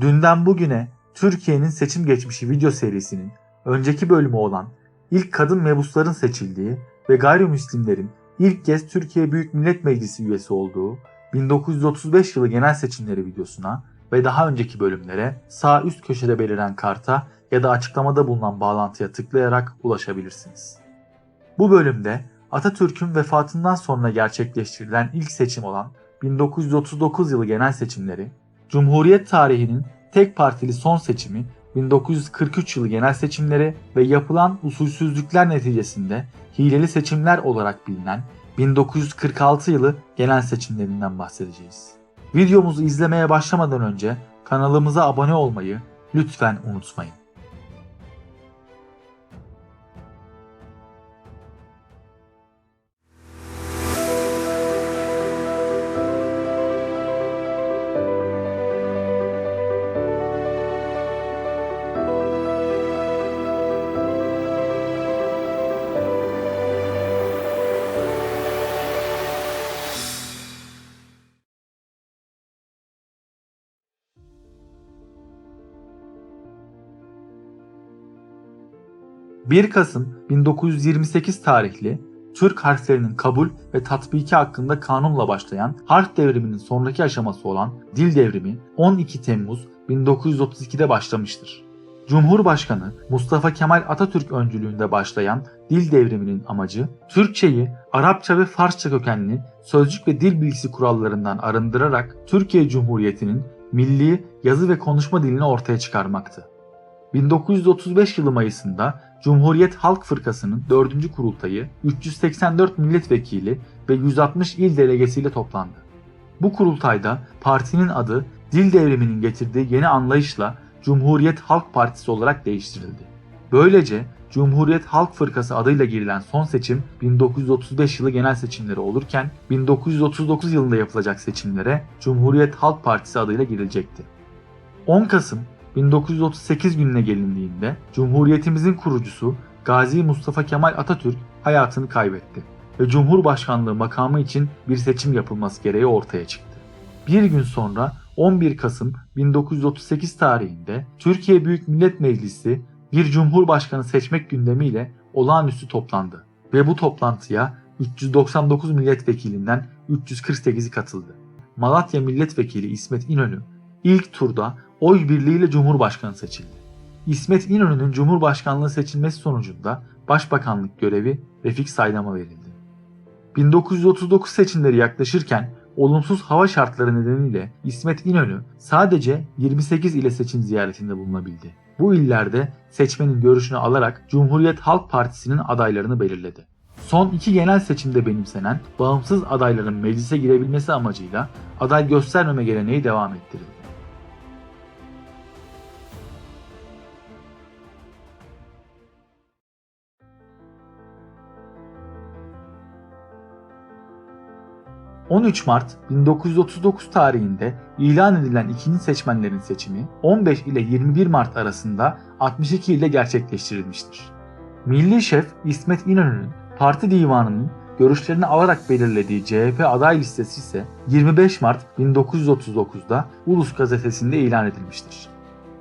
Dünden bugüne Türkiye'nin seçim geçmişi video serisinin önceki bölümü olan ilk kadın mebusların seçildiği ve gayrimüslimlerin ilk kez Türkiye Büyük Millet Meclisi üyesi olduğu 1935 yılı genel seçimleri videosuna ve daha önceki bölümlere sağ üst köşede beliren karta ya da açıklamada bulunan bağlantıya tıklayarak ulaşabilirsiniz. Bu bölümde Atatürk'ün vefatından sonra gerçekleştirilen ilk seçim olan 1939 yılı genel seçimleri, Cumhuriyet tarihinin tek partili son seçimi 1943 yılı genel seçimleri ve yapılan usulsüzlükler neticesinde hileli seçimler olarak bilinen 1946 yılı genel seçimlerinden bahsedeceğiz. Videomuzu izlemeye başlamadan önce kanalımıza abone olmayı lütfen unutmayın. ...1 Kasım 1928 tarihli Türk harflerinin kabul ve tatbiki hakkında kanunla başlayan harf devriminin sonraki aşaması olan dil devrimi 12 Temmuz 1932'de başlamıştır. Cumhurbaşkanı Mustafa Kemal Atatürk öncülüğünde başlayan dil devriminin amacı Türkçeyi Arapça ve Farsça kökenli sözcük ve dil bilgisi kurallarından arındırarak Türkiye Cumhuriyeti'nin milli yazı ve konuşma dilini ortaya çıkarmaktı. 1935 yılı Mayıs'ında Cumhuriyet Halk Fırkası'nın 4. kurultayı 384 milletvekili ve 160 il delegesiyle toplandı. Bu kurultayda partinin adı dil devriminin getirdiği yeni anlayışla Cumhuriyet Halk Partisi olarak değiştirildi. Böylece Cumhuriyet Halk Fırkası adıyla girilen son seçim 1935 yılı genel seçimleri olurken 1939 yılında yapılacak seçimlere Cumhuriyet Halk Partisi adıyla girilecekti. 10 Kasım 1938 gününe gelindiğinde Cumhuriyetimizin kurucusu Gazi Mustafa Kemal Atatürk hayatını kaybetti ve Cumhurbaşkanlığı makamı için bir seçim yapılması gereği ortaya çıktı. Bir gün sonra 11 Kasım 1938 tarihinde Türkiye Büyük Millet Meclisi bir cumhurbaşkanı seçmek gündemiyle olağanüstü toplandı ve bu toplantıya 399 milletvekilinden 348'i katıldı. Malatya Milletvekili İsmet İnönü ilk turda oy birliğiyle Cumhurbaşkanı seçildi. İsmet İnönü'nün Cumhurbaşkanlığı seçilmesi sonucunda Başbakanlık görevi Refik Saydam'a verildi. 1939 seçimleri yaklaşırken olumsuz hava şartları nedeniyle İsmet İnönü sadece 28 ile seçim ziyaretinde bulunabildi. Bu illerde seçmenin görüşünü alarak Cumhuriyet Halk Partisi'nin adaylarını belirledi. Son iki genel seçimde benimsenen bağımsız adayların meclise girebilmesi amacıyla aday göstermeme geleneği devam ettirildi. ...13 Mart 1939 tarihinde ilan edilen ikinci seçmenlerin seçimi 15 ile 21 Mart arasında 62 ilde gerçekleştirilmiştir. Milli Şef İsmet İnönü'nün parti divanının görüşlerini alarak belirlediği CHP aday listesi ise 25 Mart 1939'da Ulus gazetesinde ilan edilmiştir.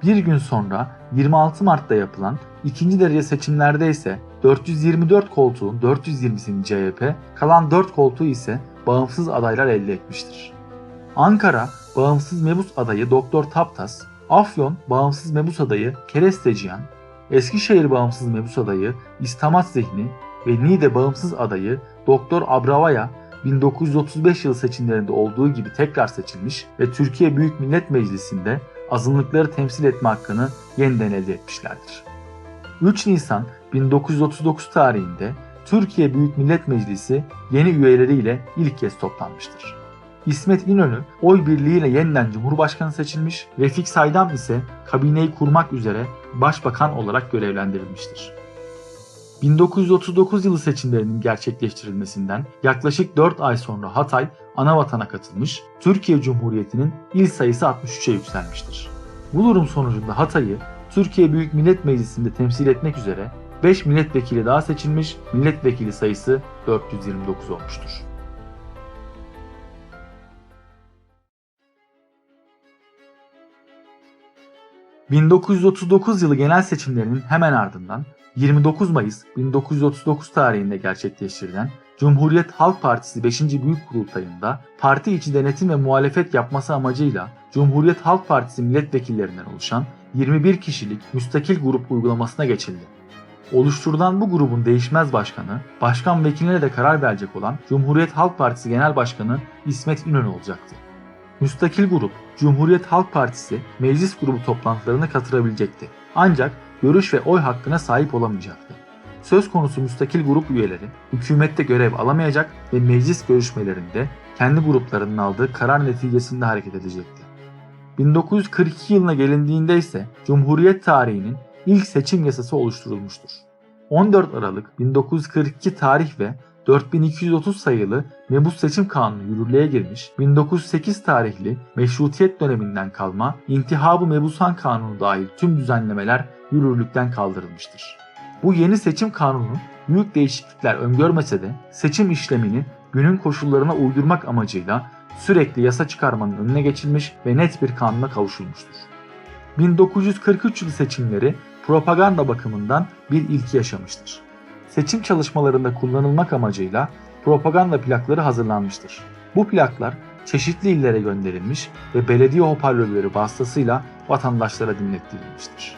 Bir gün sonra 26 Mart'ta yapılan ikinci derece seçimlerde ise 424 koltuğun 420'sini CHP, kalan 4 koltuğu ise bağımsız adaylar elde etmiştir. Ankara bağımsız mebus adayı Doktor Taptas, Afyon bağımsız mebus adayı Keresteciyan, Eskişehir bağımsız mebus adayı İstamat Zihni ve Niğde bağımsız adayı Doktor Abravaya 1935 yılı seçimlerinde olduğu gibi tekrar seçilmiş ve Türkiye Büyük Millet Meclisi'nde azınlıkları temsil etme hakkını yeniden elde etmişlerdir. 3 Nisan 1939 tarihinde Türkiye Büyük Millet Meclisi yeni üyeleriyle ilk kez toplanmıştır. İsmet İnönü oy birliğiyle yeniden Cumhurbaşkanı seçilmiş, Refik Saydam ise kabineyi kurmak üzere başbakan olarak görevlendirilmiştir. 1939 yılı seçimlerinin gerçekleştirilmesinden yaklaşık 4 ay sonra Hatay ana vatana katılmış, Türkiye Cumhuriyeti'nin il sayısı 63'e yükselmiştir. Bu durum sonucunda Hatay'ı Türkiye Büyük Millet Meclisi'nde temsil etmek üzere 5 milletvekili daha seçilmiş, milletvekili sayısı 429 olmuştur. 1939 yılı genel seçimlerinin hemen ardından 29 Mayıs 1939 tarihinde gerçekleştirilen Cumhuriyet Halk Partisi 5. Büyük Kurultayı'nda parti içi denetim ve muhalefet yapması amacıyla Cumhuriyet Halk Partisi milletvekillerinden oluşan 21 kişilik müstakil grup uygulamasına geçildi. Oluşturulan bu grubun değişmez başkanı, başkan vekiline de karar verecek olan Cumhuriyet Halk Partisi Genel Başkanı İsmet İnönü olacaktı. Müstakil grup, Cumhuriyet Halk Partisi meclis grubu toplantılarına katılabilecekti. Ancak görüş ve oy hakkına sahip olamayacaktı. Söz konusu müstakil grup üyeleri hükümette görev alamayacak ve meclis görüşmelerinde kendi gruplarının aldığı karar neticesinde hareket edecekti. 1942 yılına gelindiğinde ise Cumhuriyet tarihinin ilk seçim yasası oluşturulmuştur. 14 Aralık 1942 tarih ve 4230 sayılı Mebus Seçim Kanunu yürürlüğe girmiş, 1908 tarihli meşrutiyet döneminden kalma İntihabı Mebusan Kanunu dahil tüm düzenlemeler yürürlükten kaldırılmıştır. Bu yeni seçim kanunu büyük değişiklikler öngörmese de seçim işlemini günün koşullarına uydurmak amacıyla sürekli yasa çıkarmanın önüne geçilmiş ve net bir kanuna kavuşulmuştur. 1943 yılı seçimleri propaganda bakımından bir ilki yaşamıştır. Seçim çalışmalarında kullanılmak amacıyla propaganda plakları hazırlanmıştır. Bu plaklar çeşitli illere gönderilmiş ve belediye hoparlörleri vasıtasıyla vatandaşlara dinlettirilmiştir.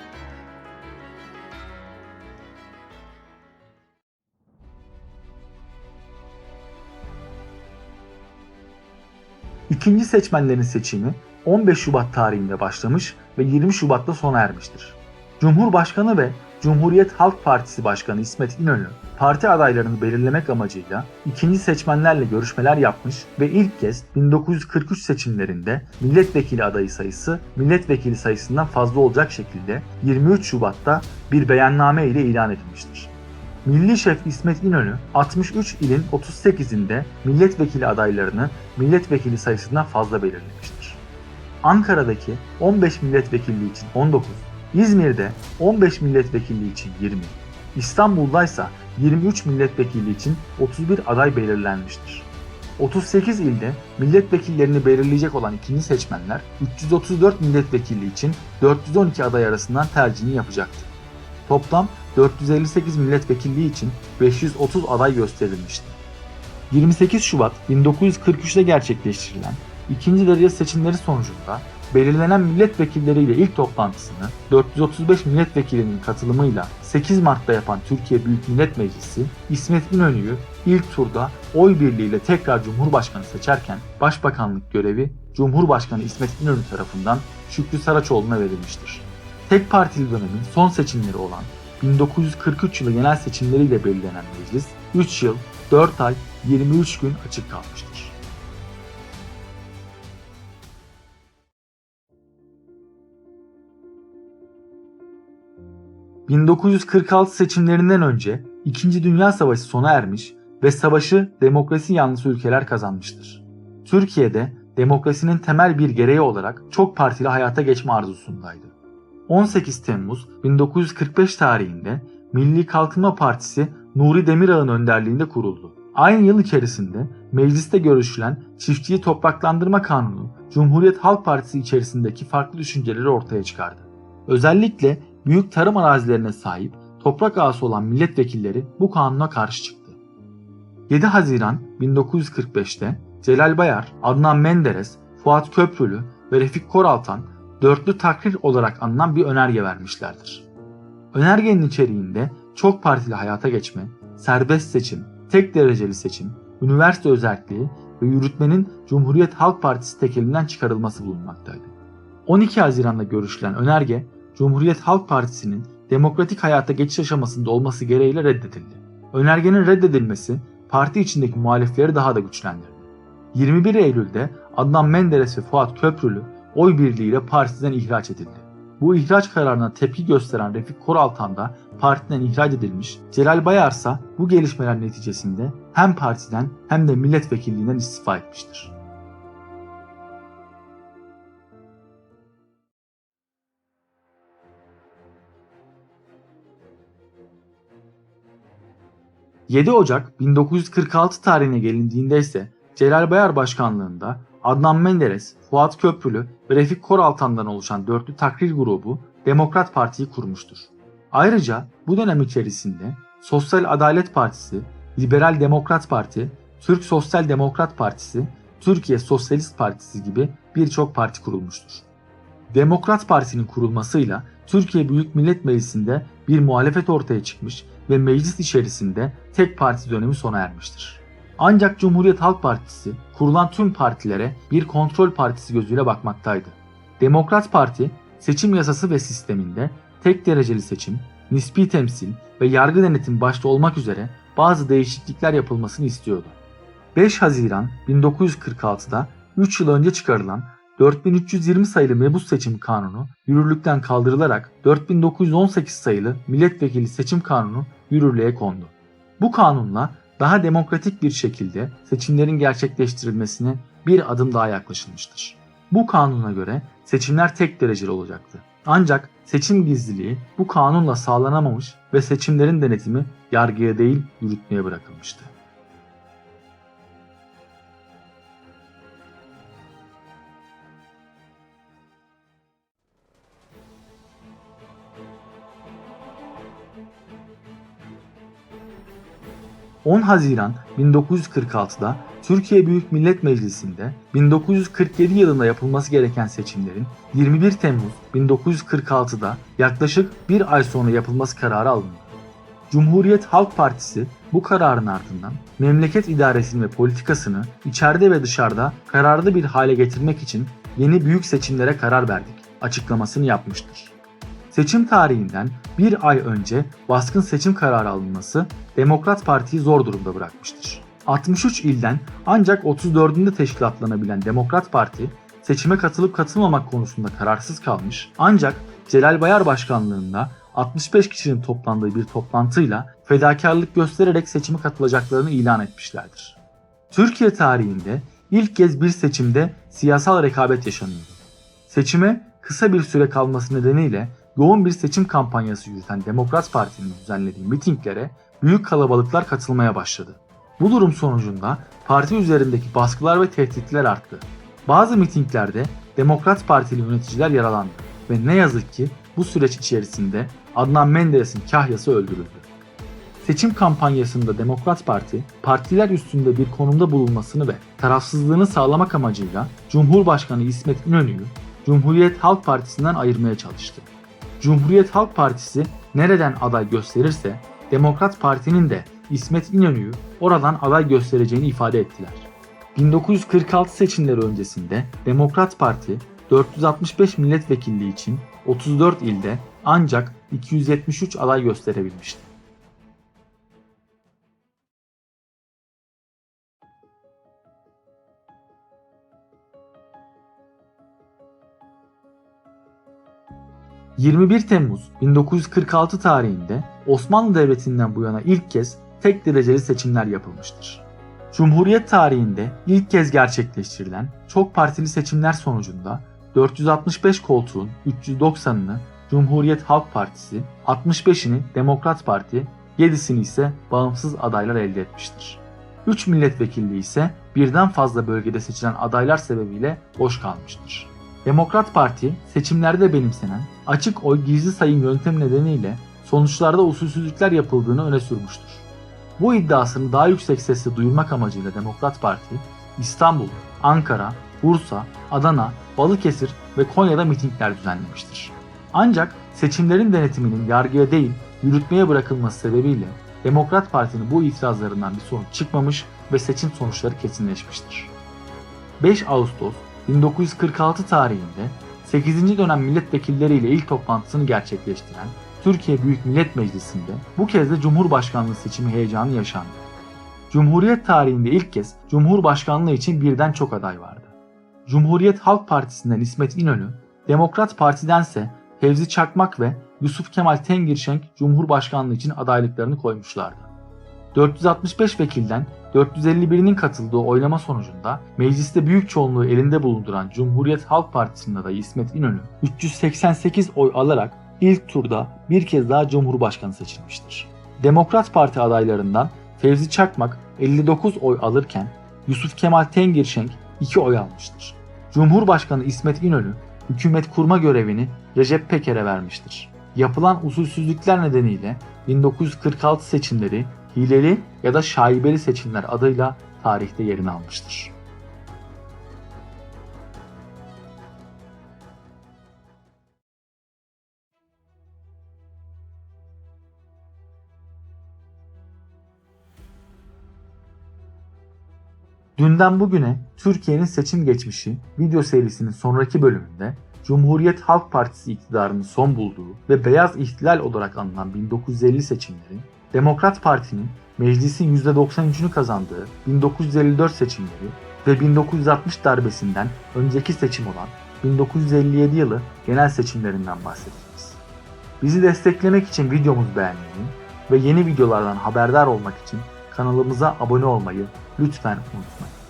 İkinci seçmenlerin seçimi 15 Şubat tarihinde başlamış ve 20 Şubat'ta sona ermiştir. Cumhurbaşkanı ve Cumhuriyet Halk Partisi Başkanı İsmet İnönü, parti adaylarını belirlemek amacıyla ikinci seçmenlerle görüşmeler yapmış ve ilk kez 1943 seçimlerinde milletvekili adayı sayısı milletvekili sayısından fazla olacak şekilde 23 Şubat'ta bir beyanname ile ilan edilmiştir. Milli Şef İsmet İnönü 63 ilin 38'inde milletvekili adaylarını milletvekili sayısından fazla belirlemiştir. Ankara'daki 15 milletvekilliği için 19, İzmir'de 15 milletvekilliği için 20, İstanbul'da ise 23 milletvekilliği için 31 aday belirlenmiştir. 38 ilde milletvekillerini belirleyecek olan ikinci seçmenler 334 milletvekilliği için 412 aday arasından tercihini yapacaktı. Toplam 458 milletvekilliği için 530 aday gösterilmişti. 28 Şubat 1943'te gerçekleştirilen ikinci derece seçimleri sonucunda belirlenen milletvekilleriyle ilk toplantısını 435 milletvekilinin katılımıyla 8 Mart'ta yapan Türkiye Büyük Millet Meclisi İsmet İnönü'yü ilk turda oy birliğiyle tekrar Cumhurbaşkanı seçerken Başbakanlık görevi Cumhurbaşkanı İsmet İnönü tarafından Şükrü Saraçoğlu'na verilmiştir. Tek partili dönemin son seçimleri olan 1943 yılı genel seçimleriyle belirlenen meclis 3 yıl, 4 ay, 23 gün açık kalmıştır. ...1946 seçimlerinden önce 2. Dünya Savaşı sona ermiş ve savaşı demokrasi yanlısı ülkeler kazanmıştır. Türkiye'de demokrasinin temel bir gereği olarak çok partili hayata geçme arzusundaydı. 18 Temmuz 1945 tarihinde Milli Kalkınma Partisi Nuri Demirağ'ın önderliğinde kuruldu. Aynı yıl içerisinde mecliste görüşülen çiftçiyi topraklandırma kanunu Cumhuriyet Halk Partisi içerisindeki farklı düşünceleri ortaya çıkardı. Özellikle büyük tarım arazilerine sahip toprak ağası olan milletvekilleri bu kanuna karşı çıktı. 7 Haziran 1945'te Celal Bayar, Adnan Menderes, Fuat Köprülü ve Refik Koraltan dörtlü takrir olarak anılan bir önerge vermişlerdir. Önergenin içeriğinde çok partili hayata geçme, serbest seçim, tek dereceli seçim, üniversite özelliği ve yürütmenin Cumhuriyet Halk Partisi tekelinden çıkarılması bulunmaktaydı. 12 Haziran'da görüşülen önerge, Cumhuriyet Halk Partisi'nin demokratik hayata geçiş aşamasında olması gereğiyle reddedildi. Önergenin reddedilmesi parti içindeki muhalifleri daha da güçlendirdi. 21 Eylül'de Adnan Menderes ve Fuat Köprülü oy birliğiyle partiden ihraç edildi. Bu ihraç kararına tepki gösteren Refik Koraltan da partiden ihraç edilmiş, Celal Bayar ise bu gelişmeler neticesinde hem partiden hem de milletvekilliğinden istifa etmiştir. ...7 Ocak 1946 tarihine gelindiğinde ise Celal Bayar başkanlığında Adnan Menderes, Fuat Köprülü ve Refik Koraltan'dan oluşan dörtlü takrir grubu Demokrat Parti'yi kurmuştur. Ayrıca bu dönem içerisinde Sosyal Adalet Partisi, Liberal Demokrat Parti, Türk Sosyal Demokrat Partisi, Türkiye Sosyalist Partisi gibi birçok parti kurulmuştur. Demokrat Parti'nin kurulmasıyla Türkiye Büyük Millet Meclisi'nde bir muhalefet ortaya çıkmış ve meclis içerisinde tek parti dönemi sona ermiştir. Ancak Cumhuriyet Halk Partisi kurulan tüm partilere bir kontrol partisi gözüyle bakmaktaydı. Demokrat Parti seçim yasası ve sisteminde tek dereceli seçim, nispi temsil ve yargı denetim başta olmak üzere bazı değişiklikler yapılmasını istiyordu. 5 Haziran 1946'da 3 yıl önce çıkarılan 4320 sayılı mebus seçim kanunu yürürlükten kaldırılarak 4918 sayılı milletvekili seçim kanunu yürürlüğe kondu. Bu kanunla daha demokratik bir şekilde seçimlerin gerçekleştirilmesine bir adım daha yaklaşılmıştır. Bu kanuna göre seçimler tek dereceli olacaktı. Ancak seçim gizliliği bu kanunla sağlanamamış ve seçimlerin denetimi yargıya değil yürütmeye bırakılmıştı. ...10 Haziran 1946'da Türkiye Büyük Millet Meclisi'nde 1947 yılında yapılması gereken seçimlerin 21 Temmuz 1946'da yaklaşık bir ay sonra yapılması kararı alındı. Cumhuriyet Halk Partisi bu kararın ardından memleket idaresini ve politikasını içeride ve dışarıda kararlı bir hale getirmek için yeni büyük seçimlere karar verdik açıklamasını yapmıştır. Seçim tarihinden bir ay önce baskın seçim kararı alınması Demokrat Parti'yi zor durumda bırakmıştır. 63 ilden ancak 34'ünde teşkilatlanabilen Demokrat Parti seçime katılıp katılmamak konusunda kararsız kalmış ancak Celal Bayar başkanlığında 65 kişinin toplandığı bir toplantıyla fedakarlık göstererek seçime katılacaklarını ilan etmişlerdir. Türkiye tarihinde ilk kez bir seçimde siyasal rekabet yaşanıyordu. Seçime kısa bir süre kalması nedeniyle yoğun bir seçim kampanyası yürüten Demokrat Parti'nin düzenlediği mitinglere büyük kalabalıklar katılmaya başladı. Bu durum sonucunda parti üzerindeki baskılar ve tehditler arttı. Bazı mitinglerde Demokrat Partili yöneticiler yaralandı ve ne yazık ki bu süreç içerisinde Adnan Menderes'in kahyası öldürüldü. Seçim kampanyasında Demokrat Parti, partiler üstünde bir konumda bulunmasını ve tarafsızlığını sağlamak amacıyla Cumhurbaşkanı İsmet İnönü'yü Cumhuriyet Halk Partisi'nden ayırmaya çalıştı. Cumhuriyet Halk Partisi nereden aday gösterirse Demokrat Parti'nin de İsmet İnönü'yü oradan aday göstereceğini ifade ettiler. 1946 seçimleri öncesinde Demokrat Parti 465 milletvekilliği için 34 ilde ancak 273 aday gösterebilmişti. ...21 Temmuz 1946 tarihinde Osmanlı Devleti'nden bu yana ilk kez tek dereceli seçimler yapılmıştır. Cumhuriyet tarihinde ilk kez gerçekleştirilen çok partili seçimler sonucunda 465 koltuğun 390'ını Cumhuriyet Halk Partisi, 65'ini Demokrat Parti, 7'sini ise bağımsız adaylar elde etmiştir. 3 milletvekilliği ise birden fazla bölgede seçilen adaylar sebebiyle boş kalmıştır. Demokrat Parti seçimlerde benimsenen açık oy gizli sayım yöntemi nedeniyle sonuçlarda usulsüzlükler yapıldığını öne sürmüştür. Bu iddiasını daha yüksek sesle duyurmak amacıyla Demokrat Parti, İstanbul, Ankara, Bursa, Adana, Balıkesir ve Konya'da mitingler düzenlemiştir. Ancak seçimlerin denetiminin yargıya değil yürütmeye bırakılması sebebiyle Demokrat Parti'nin bu itirazlarından bir sonuç çıkmamış ve seçim sonuçları kesinleşmiştir. 5 Ağustos 1946 tarihinde 8. dönem milletvekilleriyle ilk toplantısını gerçekleştiren Türkiye Büyük Millet Meclisi'nde bu kez de Cumhurbaşkanlığı seçimi heyecanı yaşandı. Cumhuriyet tarihinde ilk kez Cumhurbaşkanlığı için birden çok aday vardı. Cumhuriyet Halk Partisi'nden İsmet İnönü, Demokrat Parti'dense Fevzi Çakmak ve Yusuf Kemal Tengirşenk Cumhurbaşkanlığı için adaylıklarını koymuşlardı. 465 vekilden 451'inin katıldığı oylama sonucunda mecliste büyük çoğunluğu elinde bulunduran Cumhuriyet Halk Partisi'nin adayı İsmet İnönü 388 oy alarak ilk turda bir kez daha Cumhurbaşkanı seçilmiştir. Demokrat Parti adaylarından Fevzi Çakmak 59 oy alırken Yusuf Kemal Tengirşenk 2 oy almıştır. Cumhurbaşkanı İsmet İnönü hükümet kurma görevini Recep Peker'e vermiştir. Yapılan usulsüzlükler nedeniyle 1946 seçimleri hileli ya da şaibeli seçimler adıyla tarihte yerini almıştır. Dünden bugüne Türkiye'nin seçim geçmişi video serisinin sonraki bölümünde Cumhuriyet Halk Partisi iktidarının son bulduğu ve beyaz ihtilal olarak anılan 1950 seçimleri, Demokrat Parti'nin meclisin %93'ünü kazandığı 1954 seçimleri ve 1960 darbesinden önceki seçim olan 1957 yılı genel seçimlerinden bahsedeceğiz. Bizi desteklemek için videomuzu beğenmeyi ve yeni videolardan haberdar olmak için kanalımıza abone olmayı lütfen unutmayın.